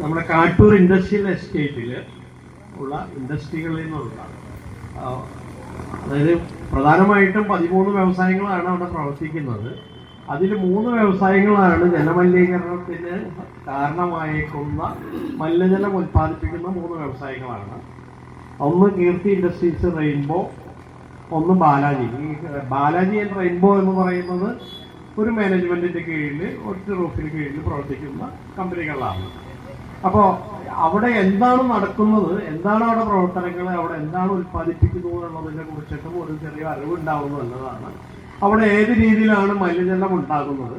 നമ്മുടെ കാട്ടൂർ ഇൻഡസ്ട്രിയൽ എസ്റ്റേറ്റിൽ ഉള്ള നിന്നുള്ള അതായത് പ്രധാനമായിട്ടും പതിമൂന്ന് വ്യവസായങ്ങളാണ് അവിടെ പ്രവർത്തിക്കുന്നത്. അതിൽ മൂന്ന് വ്യവസായങ്ങളാണ് ജലമലിനീകരണത്തിന് കാരണമായേക്കുന്ന മലിനജലം ഉൽപ്പാദിപ്പിക്കുന്ന മൂന്ന് വ്യവസായങ്ങളാണ്. ഒന്ന് കീർത്തി ഇൻഡസ്ട്രീസ് റെയിൻബോ ഒന്ന് ബാലാജി. ഈ ബാലാജി ആൻഡ് റെയിൻബോ എന്ന് പറയുന്നത് ഒരു മാനേജ്മെന്റിന്റെ കീഴിൽ ഒറ്റ റൂഫിന് കീഴിൽ പ്രവർത്തിക്കുന്ന കമ്പനികളാണ്. അപ്പോൾ അവിടെ എന്താണ് നടക്കുന്നത്? എന്താണ് അവിടെ പ്രവർത്തനങ്ങൾ അവിടെ എന്താണ് ഉത്പാദിപ്പിക്കുന്നത് എന്നുള്ളതിനെ കുറിച്ചിട്ടും ഒരു ചെറിയ അറിവ് എന്നതാണ്. അവിടെ ഏത് രീതിയിലാണ് മലിനജലം ഉണ്ടാകുന്നത്?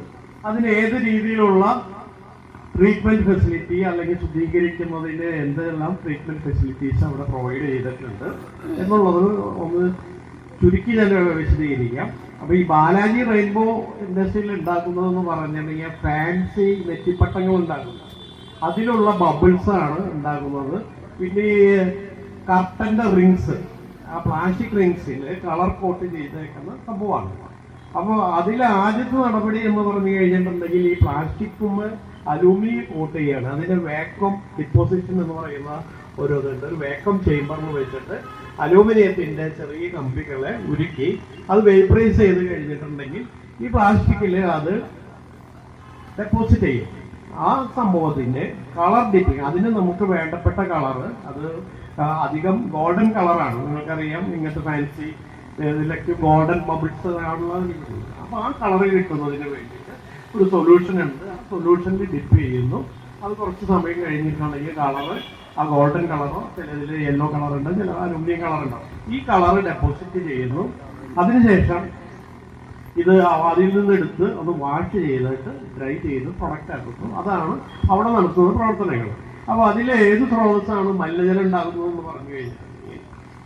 അതിന് ഏത് രീതിയിലുള്ള ട്രീറ്റ്മെന്റ് ഫെസിലിറ്റി അല്ലെങ്കിൽ ശുദ്ധീകരിക്കുന്നതിന് എന്തെല്ലാം ട്രീറ്റ്മെന്റ് ഫെസിലിറ്റീസ് അവിടെ പ്രൊവൈഡ് ചെയ്തിട്ടുണ്ട് എന്നുള്ളത് ഒന്ന് ചുരുക്കി ഞാൻ വിശദീകരിക്കാം. അപ്പൊ ഈ ബാലാജി റെയിൻബോ ഇൻഡസ്ട്രിയിൽ ഉണ്ടാക്കുന്നതെന്ന് പറഞ്ഞിട്ടുണ്ടെങ്കിൽ ഫാൻസി നെറ്റിപ്പട്ടങ്ങൾ ഉണ്ടാക്കുന്നത് അതിലുള്ള ബബിൾസ് ആണ് ഉണ്ടാകുന്നത്. പിന്നെ ഈ കർട്ടന്റെ റിങ്സ് ആ പ്ലാസ്റ്റിക് റിങ്സിൽ കളർ കോട്ട് ചെയ്തേക്കുന്ന സംഭവമാണ്. അപ്പോൾ അതിൽ ആദ്യത്തെ നടപടി എന്ന് പറഞ്ഞു കഴിഞ്ഞിട്ടുണ്ടെങ്കിൽ ഈ പ്ലാസ്റ്റിക്കും അലൂമിനിയം കോട്ട് ചെയ്യാണ്. അതിന് വേക്കം ഡിപ്പോസിഷൻ എന്ന് പറയുന്ന ഒരു ഇതുണ്ട്. ഒരു വാക്വം ചേമ്പറിൽ വെച്ചിട്ട് അലൂമിനിയത്തിന്റെ ചെറിയ കമ്പികളെ ഉരുക്കി അത് വേപ്രൈസ് ചെയ്ത് കഴിഞ്ഞിട്ടുണ്ടെങ്കിൽ ഈ പ്ലാസ്റ്റിക്കിൽ അത് ഡെപ്പോസിറ്റ് ചെയ്യും. ആ സംഭവത്തിന്റെ കളർ ഡിപ്പിങ് അതിന് നമുക്ക് വേണ്ടപ്പെട്ട കളറ് അത് അധികം ഗോൾഡൻ കളറാണ്. നിങ്ങൾക്കറിയാം ഇങ്ങനത്തെ ഫാൻസി ഇതിലൊക്കെ ഗോൾഡൻ ബബിൾസ് ആണുള്ളത് അപ്പൊ ആ കളർ കിട്ടുന്നതിന് വേണ്ടിയിട്ട് ഒരു സൊല്യൂഷൻ ഉണ്ട്. ആ സൊല്യൂഷനിൽ ഡിപ്പ് ചെയ്യുന്നു. അത് കുറച്ച് സമയം കഴിഞ്ഞിട്ടുണ്ടെങ്കിൽ കളറ് ആ ഗോൾഡൻ കളറോ ചിലതിൽ യെല്ലോ കളർ ഉണ്ട് ചില അലുമിനിയം കളർ ഉണ്ടോ ഈ കളർ ഡെപ്പോസിറ്റ് ചെയ്യുന്നു. അതിനുശേഷം ഇത് അതിൽ നിന്ന് എടുത്ത് ഒന്ന് വാഷ് ചെയ്തിട്ട് ഡ്രൈ ചെയ്ത് പ്രൊഡക്റ്റ് ആക്കുന്നു. അതാണ് അവിടെ നടത്തുന്ന പ്രവർത്തനങ്ങൾ. അപ്പോൾ അതിലെ ഏത് സ്രോതസ്സാണ് മല്ലജലം ഉണ്ടാകുന്നത് എന്ന് പറഞ്ഞു കഴിഞ്ഞാൽ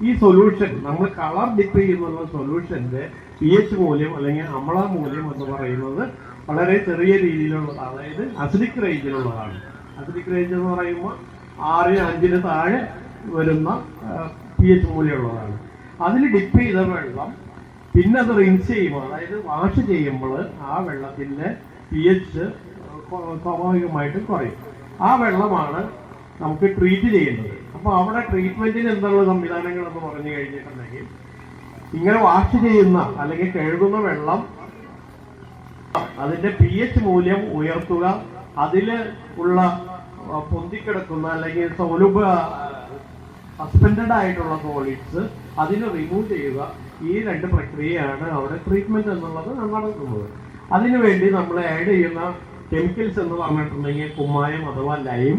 ഈ സൊല്യൂഷൻ നമ്മൾ കളർ ഡിപ്പ് ചെയ്യുന്നുള്ള സൊല്യൂഷന്റെ പി എച്ച് മൂല്യം അല്ലെങ്കിൽ അമ്ല മൂല്യം എന്ന് പറയുന്നത് വളരെ ചെറിയ രീതിയിലുള്ളതാണ്. അതായത് അസിഡിക് റേഞ്ചിലുള്ളതാണ് അസിഡിക് റേഞ്ച് എന്ന് പറയുമ്പോൾ ആറിന് അഞ്ചിന് താഴെ വരുന്ന പി എച്ച് മൂല്യമുള്ളതാണ് അതിൽ ഡിപ്പ് ചെയ്ത വെള്ളം പിന്നെ അത് റിൻസ് ചെയ്യുമ്പോൾ അതായത് വാഷ് ചെയ്യുമ്പോൾ ആ വെള്ളത്തിന്റെ പി എച്ച് സ്വാഭാവികമായിട്ടും കുറയും. ആ വെള്ളമാണ് നമുക്ക് ട്രീറ്റ് ചെയ്യേണ്ടത് അപ്പോൾ അവിടെ ട്രീറ്റ്മെന്റിന് എന്നുള്ള സംവിധാനങ്ങൾ എന്ന് പറഞ്ഞു കഴിഞ്ഞിട്ടുണ്ടെങ്കിൽ ഇങ്ങനെ വാഷ് ചെയ്യുന്ന അല്ലെങ്കിൽ കഴുകുന്ന വെള്ളം അതിന്റെ പി എച്ച് മൂല്യം ഉയർത്തുക അതിൽ ഉള്ള പൊന്തിക്കിടക്കുന്ന അല്ലെങ്കിൽ സൗലഭ്യ സസ്പെൻഡഡ് ആയിട്ടുള്ള സോളിഡ്സ് അതിനെ റിമൂവ് ചെയ്യുക ഈ രണ്ട് പ്രക്രിയയാണ് അവിടെ ട്രീറ്റ്മെന്റ് എന്നുള്ളത് നടക്കുന്നത് അതിനുവേണ്ടി നമ്മൾ ആഡ് ചെയ്യുന്ന കെമിക്കൽസ് എന്ന് പറഞ്ഞിട്ടുണ്ടെങ്കിൽ കുമ്മായം അഥവാ ലൈം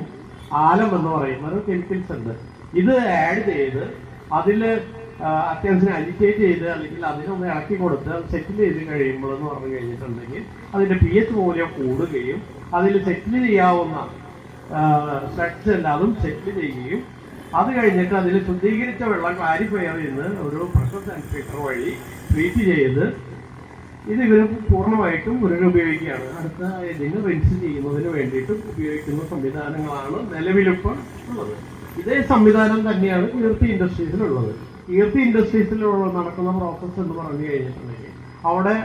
ആലം എന്ന് പറയുന്ന ഒരു കെമിക്കൽസ് ഉണ്ട്. ഇത് ആഡ് ചെയ്ത് അതിൽ അത്യാവശ്യം അജിറ്റേറ്റ് ചെയ്ത് അല്ലെങ്കിൽ അതിനൊന്ന് ഇളക്കി കൊടുത്ത് സെറ്റിൽ ചെയ്ത് കഴിയുമ്പോൾ എന്ന് പറഞ്ഞു കഴിഞ്ഞിട്ടുണ്ടെങ്കിൽ അതിന്റെ പി എച്ച് മൂല്യം കൂടുകയും അതിൽ സെറ്റിൽ ചെയ്യാവുന്ന സ്ട്രക്ചർ എല്ലാതും സെറ്റിൽ ചെയ്യുകയും അത് കഴിഞ്ഞിട്ട് അതിൽ ശുദ്ധീകരിച്ച വെള്ളം ക്ലാരിഫയർ ചെയ്യുന്ന ഒരു പ്രഷർ സെൻസിറ്റർ വഴി ട്രീറ്റ് ചെയ്ത് ഇത് ഇവർ പൂർണമായിട്ടും പുനരുപയോഗിക്കുകയാണ് അടുത്ത ഇതിന് റിൻസ് ചെയ്യുന്നതിന് വേണ്ടിയിട്ട് ഉപയോഗിക്കുന്ന സംവിധാനങ്ങളാണ് നിലവിലിപ്പം ഉള്ളത്. ഇതേ സംവിധാനം തന്നെയാണ് കീർത്തി ഇൻഡസ്ട്രീസിലുള്ളത്. കീർത്തി ഇൻഡസ്ട്രീസിലുള്ള നടക്കുന്ന പ്രോസസ്സ് എന്ന് പറഞ്ഞു കഴിഞ്ഞിട്ടുണ്ടെങ്കിൽ അവിടെ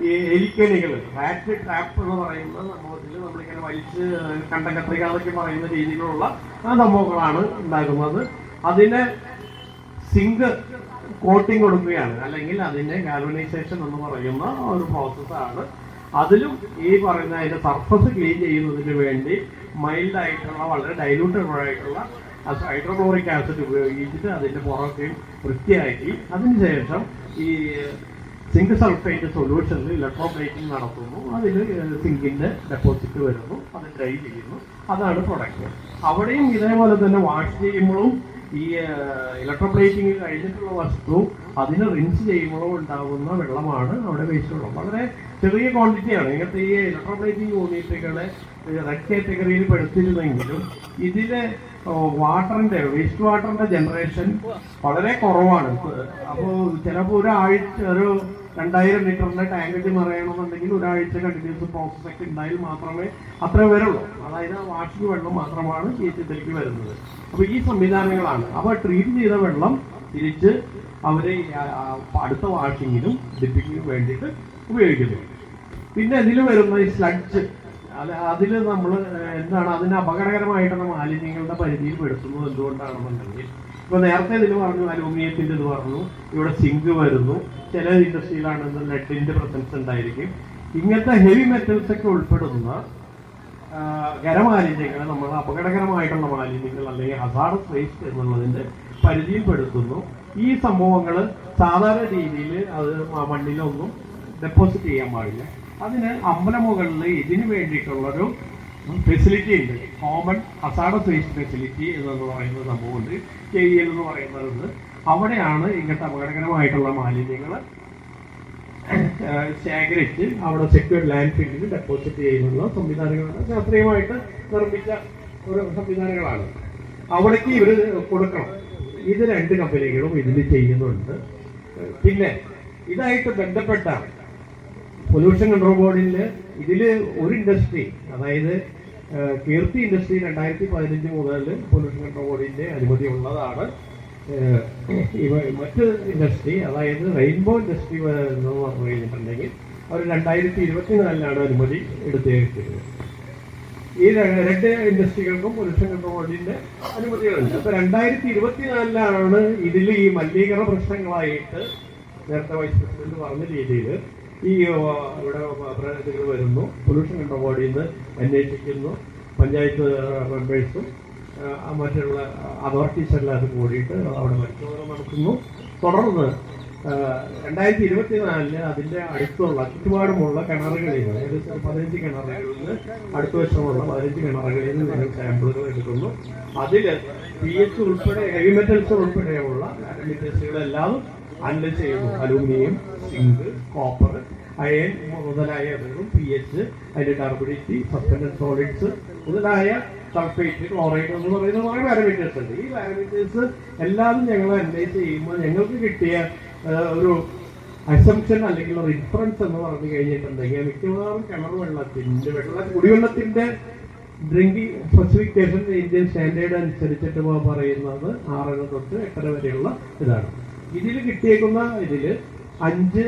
ഈ എലിക്കണികൾ റാറ്റ് ട്രാപ്പ് എന്ന് പറയുന്ന സംഭവത്തിൽ നമ്മളിങ്ങനെ വലിച്ച് കണ്ടകത്രിക എന്നൊക്കെ പറയുന്ന രീതിയിലുള്ള സംഭവങ്ങളാണ് ഉണ്ടാകുന്നത് അതിന് സിങ്ക് കോട്ടിംഗ് കൊടുക്കുകയാണ്. അല്ലെങ്കിൽ അതിന്റെ ഗാൽവനൈസേഷൻ എന്ന് പറയുന്ന ഒരു പ്രോസസ്സാണ് അതിലും ഈ പറയുന്ന അതിന്റെ സർഫസ് ക്ലീൻ ചെയ്യുന്നതിന് വേണ്ടി മൈൽഡ് ആയിട്ടുള്ള വളരെ ഡൈലൂട്ടഡ് ആയിട്ടുള്ള ഹൈഡ്രോക്ലോറിക് ആസിഡ് ഉപയോഗിച്ചിട്ട് അതിന്റെ പുറത്തെയും വൃത്തിയാക്കി. അതിനുശേഷം ഈ സിങ്ക് സൾഫേറ്റ് സൊല്യൂഷനിൽ ഇലക്ട്രോപ്ലേറ്റിംഗ് നടത്തുന്നു. അതിൽ സിങ്കിന്റെ ഡെപ്പോസിറ്റ് വരുന്നു. അത് ഡ്രൈ ചെയ്യുന്നു. അതാണ് പ്രൊഡക്റ്റ് അവിടെയും ഇതേപോലെ തന്നെ വാഷ് ചെയ്യുമ്പോഴും ഈ ഇലക്ട്രോപ്ലേറ്റിംഗ് കഴിഞ്ഞിട്ടുള്ള വസ്തു അതിന് റിൻസ് ചെയ്യുമ്പോഴും ഉണ്ടാകുന്ന വെള്ളമാണ് അവിടെ വേസ്റ്റ് വെള്ളം വളരെ ചെറിയ ക്വാണ്ടിറ്റിയാണ് ഇങ്ങനത്തെ ഈ ഇലക്ട്രോപ്ലേറ്റിംഗ് യൂണിറ്റുകളെ റെഡ് കാറ്റഗറിയിൽ പെടുത്തിരുന്നെങ്കിലും ഇതിലെ വാട്ടറിന്റെ വേസ്റ്റ് വാട്ടറിന്റെ ജനറേഷൻ വളരെ കുറവാണ്. അപ്പോൾ ചിലപ്പോൾ ഒരാഴ്ച ഒരു രണ്ടായിരം ലിറ്ററിന്റെ ടാങ്ക് നിറയണമെന്നുണ്ടെങ്കിൽ ഒരാഴ്ച കണ്ടിന്യൂസ് പ്രോസസ് ഒക്കെ ഉണ്ടായാൽ മാത്രമേ അത്രേ വരുള്ളൂ അതായത് ആ വാഷിംഗ് വെള്ളം മാത്രമാണ് ചിത്രയ്ക്ക് വരുന്നത്. അപ്പൊ ഈ സംവിധാനങ്ങളാണ്. അപ്പൊ ട്രീറ്റ് ചെയ്ത വെള്ളം തിരിച്ച് അവർ അടുത്ത വാഷിങ്ങിനും ഡിപ്പിങ്ങിനും വേണ്ടിയിട്ട് ഉപയോഗിക്കുന്നു. പിന്നെ ഇതിൽ വരുന്ന ഈ സ്ലഡ്ജ് അത് അതിൽ നമ്മൾ എന്താണ് അതിന് അപകടകരമായിട്ടുള്ള മാലിന്യങ്ങളുടെ പരിധിയിൽ പെടുത്തുന്നത് എന്തുകൊണ്ടാണെന്നുണ്ടെങ്കിൽ ഇപ്പൊ നേരത്തെ ഇതിൽ പറഞ്ഞു അലൂമിനിയത്തിന്റെ ഇത് പറഞ്ഞു. ഇവിടെ സിങ്ക് വരുന്നു. ചില ഇൻഡസ്ട്രിയിലാണെന്ന് ലെഡിന്റെ പ്രസൻസ് ഉണ്ടായിരിക്കും. ഇങ്ങനത്തെ ഹെവി മെറ്റൽസ് ഒക്കെ ഉൾപ്പെടുന്ന ഖരമാലിന്യങ്ങൾ നമ്മൾ അപകടകരമായിട്ടുള്ള മാലിന്യങ്ങൾ അല്ലെങ്കിൽ ഹസാർഡ് വേസ്റ്റ് എന്നുള്ളതിന്റെ പരിധിയിൽപ്പെടുത്തുന്നു. ഈ സംഭവങ്ങൾ സാധാരണ രീതിയിൽ അത് മണ്ണിലൊന്നും ഡെപ്പോസിറ്റ് ചെയ്യാൻ പാടില്ല. അതിന് അമ്പലമുകളിൽ ഇതിനു വേണ്ടിയിട്ടുള്ളൊരു ഫെസിലിറ്റി ഉണ്ട്. കോമൺ അസാഡസ് വേസ്റ്റ് ഫെസിലിറ്റി എന്ന് പറയുന്ന സംഭവമുണ്ട്. കെ ഇ എൽ എന്ന് പറയുന്നത് അവിടെയാണ് ഇങ്ങനത്തെ അപകടകരമായിട്ടുള്ള മാലിന്യങ്ങൾ ശേഖരിച്ച് അവിടെ സെക്യൂർ ലാൻഡ് ഫീൽഡിൽ ഡെപ്പോസിറ്റ് ചെയ്യുന്ന സംവിധാനങ്ങളാണ്. ശാസ്ത്രീയമായിട്ട് നിർമ്മിച്ച ഒരു സംവിധാനങ്ങളാണ്. അവിടേക്ക് ഇവർ കൊടുക്കണം. ഇത് രണ്ട് കമ്പനികളും ഇതിൽ ചെയ്യുന്നുണ്ട്. പിന്നെ ഇതായിട്ട് ബന്ധപ്പെട്ട പൊല്യൂഷൻ കൺട്രോൾ ബോർഡിൽ ഇതിൽ ഒരു ഇൻഡസ്ട്രി അതായത് കീർത്തി ഇൻഡസ്ട്രി രണ്ടായിരത്തി പതിനഞ്ച് മുതൽ പൊല്യൂഷൻ കൺട്രോൾ ബോർഡിന്റെ അനുമതി ഉള്ളതാണ്. ഇവ മറ്റ് ഇൻഡസ്ട്രി അതായത് റെയിൻബോ ഇൻഡസ്ട്രി എന്ന് പറഞ്ഞു കഴിഞ്ഞിട്ടുണ്ടെങ്കിൽ അവർ രണ്ടായിരത്തി ഇരുപത്തിനാലിലാണ് അനുമതി എടുത്തിരിക്കുന്നത് ഈ രണ്ട് ഇൻഡസ്ട്രികൾക്കും പൊല്യൂഷൻ കൺട്രോൾ ബോർഡിന്റെ അനുമതികളുണ്ട്. അപ്പൊ രണ്ടായിരത്തി ഇരുപത്തിനാലിലാണ് ഇതിൽ ഈ മലിനീകരണ പ്രശ്നങ്ങളായിട്ട് നേരത്തെ വൈസ് പ്രസിഡന്റ് പറഞ്ഞ രീതിയിൽ ഈ ഇവിടെ പ്രകടനത്തിൽ വരുന്നു. പൊല്യൂഷൻ കൺട്രോൾ ബോഡിയിൽ നിന്ന് അന്വേഷിക്കുന്നു. പഞ്ചായത്ത് മെമ്പേഴ്സും മറ്റുള്ള അതോറിറ്റീസ് എല്ലാം കൂടിയിട്ട് അവിടെ പരിശോധന നടത്തുന്നു തുടർന്ന് രണ്ടായിരത്തി ഇരുപത്തിനാലിൽ അതിന്റെ അടുത്തുള്ള ചുറ്റുപാടുമുള്ള കിണറുകളിൽ നിന്ന് ഏകദേശം പതിനഞ്ച് കിണറുകളിൽ നിന്ന് അടുത്ത വർഷമുള്ള പതിനഞ്ച് കിണറുകളിൽ നിന്ന് ഞങ്ങൾ സാമ്പിളുകൾ എടുക്കുന്നു. അതിൽ പി എച്ച് ഉൾപ്പെടെ ഹെവി മെറ്റൽസ് ഉൾപ്പെടെയുള്ള മെറ്റൽസുകളെല്ലാം അനലൈസ് ചെയ്യുന്നു. അലൂമിനിയം സിങ്ക് കോപ്പർ അയൺ മുതലായ ഇതുകളും പി എച്ച് അതിന്റെ ടർബിഡിറ്റി സസ്പെൻഡ് സോളിഡ്സ് മുതലായ സൾഫേറ്റ് ക്ലോറൈഡ് എന്ന് പറയുന്ന കുറേ പാരാമീറ്റേഴ്സ് ഉണ്ട്. ഈ പാരാമീറ്റേഴ്സ് എല്ലാം ഞങ്ങൾ അനലൈസ് ചെയ്യുമ്പോൾ ഞങ്ങൾക്ക് കിട്ടിയ ഒരു അസംഷൻ അല്ലെങ്കിൽ ഒരു ഇൻഫറൻസ് എന്ന് പറഞ്ഞു കഴിഞ്ഞിട്ടുണ്ടെങ്കിൽ മിക്കവാറും കിണർ വെള്ളത്തിന്റെ വെള്ള കുടിവെള്ളത്തിന്റെ ഡ്രിങ്കിങ് സ്പെസിഫിക്കേഷൻ ഇന്ത്യൻ സ്റ്റാൻഡേർഡ് അനുസരിച്ചിട്ട് പറയുന്നത് ആറര തൊട്ട് എട്ടര വരെയുള്ള ഇതാണ്. ഇതിൽ കിട്ടിയേക്കുന്ന ഇതിൽ അഞ്ച്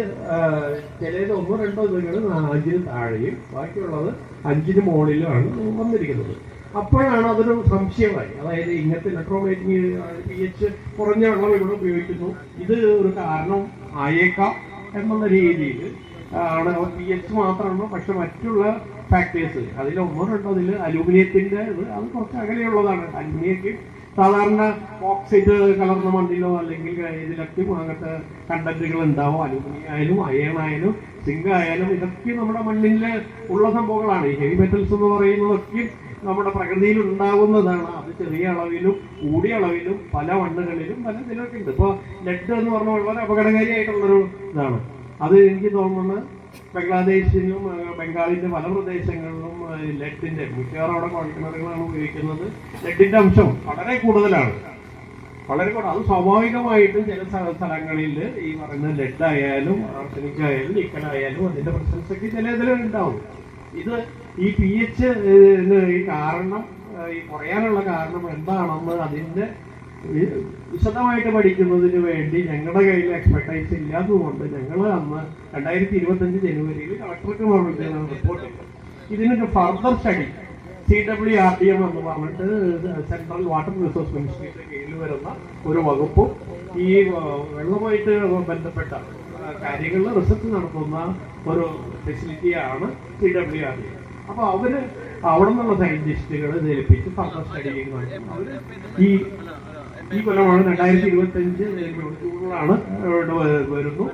ചിലത് ഒന്നോ രണ്ടോ ഇതുകൾ അഞ്ചിന് താഴെയും ബാക്കിയുള്ളത് അഞ്ചിന് മുകളിലുമാണ് വന്നിരിക്കുന്നത്. അപ്പോഴാണ് അതൊരു സംശയമായി. അതായത് ഇങ്ങനത്തെ ഇലക്ട്രോമൈറ്റിംഗ് പി എച്ച് കുറഞ്ഞ വെള്ളം ഇവിടെ ഉപയോഗിക്കുന്നു. ഇത് ഒരു കാരണം ആയേക്കാം എന്നുള്ള രീതിയിൽ ആണ് പി എച്ച് മാത്രമാണ് പക്ഷെ മറ്റുള്ള ഫാക്ടേഴ്സ് അതിൽ ഒന്നോ രണ്ടോ അതിൽ അലൂമിനിയത്തിന്റെ അത് കുറച്ച് അകലെയുള്ളതാണ്. അലൂമിനിയക്ക് സാധാരണ ഓക്സൈഡ് കലർന്ന മണ്ണിലോ അല്ലെങ്കിൽ ഇതിലൊക്കെ അങ്ങനത്തെ കണ്ടന്റുകൾ ഉണ്ടാവും. അലുമിനിയം ആയാലും അയൺ ആയാലും സിങ്ക് ആയാലും ഇതൊക്കെ നമ്മുടെ മണ്ണിൽ ഉള്ള സംഭവങ്ങളാണ്. ഈ ഹെവി മെറ്റൽസ് എന്ന് പറയുന്നതൊക്കെ നമ്മുടെ പ്രകൃതിയിൽ ഉണ്ടാകുന്നതാണ് അത് ചെറിയ അളവിലും കൂടിയ അളവിലും പല മണ്ണുകളിലും പല ഇതിലൊക്കെ ഉണ്ട്. ഇപ്പോൾ ലെഡ് എന്ന് പറഞ്ഞാൽ വളരെ അപകടകാരിയായിട്ടുള്ളൊരു ഇതാണ്. അത് എനിക്ക് തോന്നുന്നത് ബംഗ്ലാദേശിലും ബംഗാളിന്റെ പല പ്രദേശങ്ങളിലും ലെഡിന്റെ മിക്കവാറും അവിടെ കുഴൽക്കിണറുകളാണ് ഉപയോഗിക്കുന്നത്. ലെഡിന്റെ അംശം വളരെ കൂടുതലാണ്. വളരെ കൂടുതൽ അത് സ്വാഭാവികമായിട്ടും ചില സ്ഥ- സ്ഥലങ്ങളിൽ ഈ പറയുന്ന ലെഡ് ആയാലും ആർസനിക് ആയാലും നിക്കൽ ആയാലും അതിന്റെ പ്രസൻസ് ചില ഇതിൽ ഉണ്ടാവും ഇത് ഈ പി എച്ച് ഈ കാരണം ഈ കുറയാനുള്ള കാരണം എന്താണെന്ന് അതിന്റെ വിശദമായിട്ട് പഠിക്കുന്നതിന് വേണ്ടി ഞങ്ങളുടെ കയ്യിൽ എക്സ്പെർട്ടൈസ് ഇല്ലാത്തതുകൊണ്ട് ഞങ്ങൾ അന്ന് രണ്ടായിരത്തി ഇരുപത്തഞ്ച് ജനുവരിയിൽ കളക്ടർക്ക് മറുപടിയാണ് റിപ്പോർട്ട് ഇതിനൊരു further study C W R D M എന്ന് പറഞ്ഞിട്ട് സെൻട്രൽ വാട്ടർ റിസോഴ്സ് മിനിസ്ട്രിയുടെ കീഴിൽ വരുന്ന ഒരു വകുപ്പും ഈ വെള്ളമായിട്ട് ബന്ധപ്പെട്ട കാര്യങ്ങളിൽ റിസർച്ച് നടത്തുന്ന ഒരു ഫെസിലിറ്റിയാണ് C W R D M അപ്പൊ അവർ അവിടെ നിന്നുള്ള സയന്റിസ്റ്റുകളെ ധരിപ്പിച്ച് ഫർദർ സ്റ്റഡി അവർ ഈ ഈ കൊല്ലമാണ് രണ്ടായിരത്തി ഇരുപത്തി അഞ്ച് ജൂണിലാണ് വരുന്നു.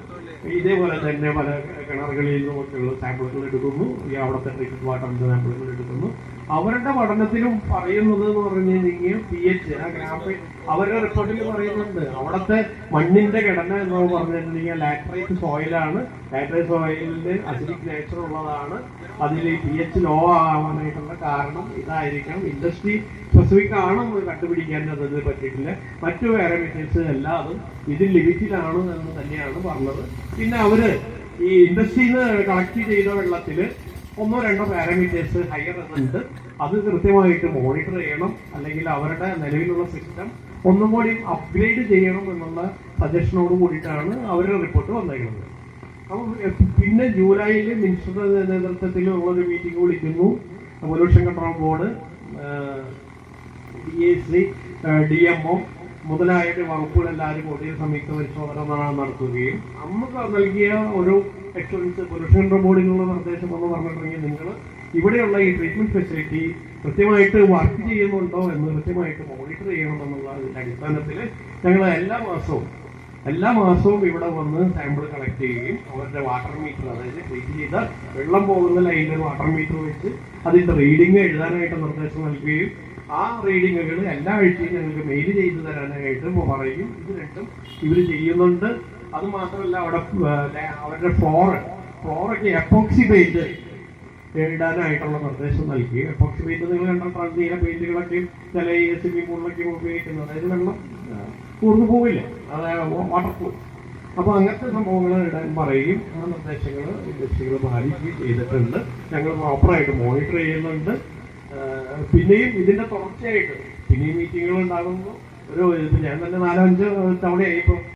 ഇതേപോലെ തന്നെ പല കിണറുകളിൽ നിന്നുമൊക്കെയുള്ള സാമ്പിളുകൾ എടുക്കുന്നു. ഈ അവിടുത്തെ തന്നെ വാട്ടറിന്റെ സാമ്പിളുകൾ എടുക്കുന്നു. അവരുടെ പഠനത്തിലും പറയുന്നത് എന്ന് പറഞ്ഞു കഴിഞ്ഞാൽ പി എച്ച് ആ ഗ്രാമ അവരുടെ റിപ്പോർട്ടിൽ പറയുന്നുണ്ട്. അവിടുത്തെ മണ്ണിന്റെ ഘടന എന്ന് പറഞ്ഞിട്ടുണ്ടെങ്കിൽ ലാറ്ററൈറ്റ് സോയിലാണ് ലാറ്ററൈറ്റ് സോയിലിന്റെ അസിഡിക് നേച്ചർ ഉള്ളതാണ്. അതിൽ പി എച്ച് ലോ ആവാനായിട്ടുള്ള കാരണം ഇതായിരിക്കണം. ഇൻഡസ്ട്രി സ്പെസിഫിക് ആണ് കണ്ടുപിടിക്കാൻ അതിന് പറ്റിയിട്ടില്ല. മറ്റു പാരാമീറ്റേഴ്സ് എല്ലാതും ഇത് ലിമിറ്റിലാണ് എന്ന് തന്നെയാണ് പറഞ്ഞത്. പിന്നെ അവർ ഈ ഇൻഡസ്ട്രിയിൽ നിന്ന് കളക്ട് ചെയ്ത വെള്ളത്തിൽ ഒന്നോ രണ്ടോ പാരാമീറ്റേഴ്സ് ഹയർ എന്നുണ്ട് അത് കൃത്യമായിട്ട് മോണിറ്റർ ചെയ്യണം. അല്ലെങ്കിൽ അവരുടെ നിലവിലുള്ള സിസ്റ്റം ഒന്നും കൂടി അപ്ഗ്രേഡ് ചെയ്യണം എന്നുള്ള സജഷനോട് കൂടിയിട്ടാണ് അവരുടെ റിപ്പോർട്ട് വന്നേക്കുന്നത് അപ്പം പിന്നെ ജൂലൈയിൽ മിനിസ്റ്ററുടെ നേതൃത്വത്തിൽ ഉള്ളൊരു മീറ്റിംഗ് വിളിക്കുന്നു. Pollution control board D A C D M O മുതലായ വകുപ്പുകളെല്ലാവരും ഒരേ സംയുക്ത പരിശോധന നടത്തുകയും നമുക്ക് നൽകിയ ഒരു എക്സ്പെൻസ് കൺട്രോൾ ബോർഡിനുള്ള നിർദ്ദേശം എന്ന് പറഞ്ഞിട്ടുണ്ടെങ്കിൽ നിങ്ങൾ ഇവിടെയുള്ള ഈ ട്രീറ്റ്മെന്റ് ഫെസിലിറ്റി കൃത്യമായിട്ട് വർക്ക് ചെയ്യുന്നുണ്ടോ എന്ന് കൃത്യമായിട്ട് മോണിറ്റർ ചെയ്യണം എന്നുള്ള അടിസ്ഥാനത്തിൽ ഞങ്ങൾ എല്ലാ മാസവും എല്ലാ മാസവും ഇവിടെ വന്ന് സാമ്പിൾ കളക്ട് ചെയ്യുകയും അവരുടെ വാട്ടർ മീറ്റർ അതായത് ട്രീറ്റ് ചെയ്ത വെള്ളം പോകുന്ന ലൈനിൽ വാട്ടർ മീറ്റർ വെച്ച് അതിന്റെ റീഡിംഗ് എഴുതാനായിട്ട് നിർദ്ദേശം നൽകുകയും ആ റീഡിങ്ങുകൾ എല്ലാ ആഴ്ചയും ഞങ്ങൾക്ക് മെയിൽ ചെയ്തു തരാനായിട്ട് പറയും ഇത് രണ്ടും ഇവർ ചെയ്യുന്നുണ്ട്. അത് മാത്രമല്ല അവിടെ അവരുടെ ഫ്ലോർ ഫ്ലോറൊക്കെ എപ്പോക്സി പെയിന്റ് ഇടാനായിട്ടുള്ള നിർദ്ദേശം നൽകി. എപ്പോക്സി പെയിന്റ് നിങ്ങൾ കണ്ടിട്ടാണ് നീല പെയിന്റുകളൊക്കെ ചില ഈ സ്വിമ്മിംഗ് പൂളിലൊക്കെ ഉപയോഗിക്കുന്നത്. അതായത് വെള്ളം കൂർന്നു പോവില്ല. അതായത് വാട്ടർ പ്രൂഫ് അപ്പൊ അങ്ങനത്തെ സംഭവങ്ങൾ ഇടാൻ പറയും ആ നിർദ്ദേശങ്ങൾ ഇൻഡസ്ട്രികൾ പാലിക്കുകയും ചെയ്തിട്ടുണ്ട്. ഞങ്ങൾ പ്രോപ്പറായിട്ട് മോണിറ്റർ ചെയ്യുന്നുണ്ട്. പിന്നെയും ഇതിന്റെ തുടർച്ചയായിട്ട്. പിന്നെയും മീറ്റിങ്ങുകൾ ഉണ്ടാകുമ്പോൾ ഒരു ഞാൻ തന്നെ നാലോ അഞ്ചോ തവണയായി ഇപ്പൊ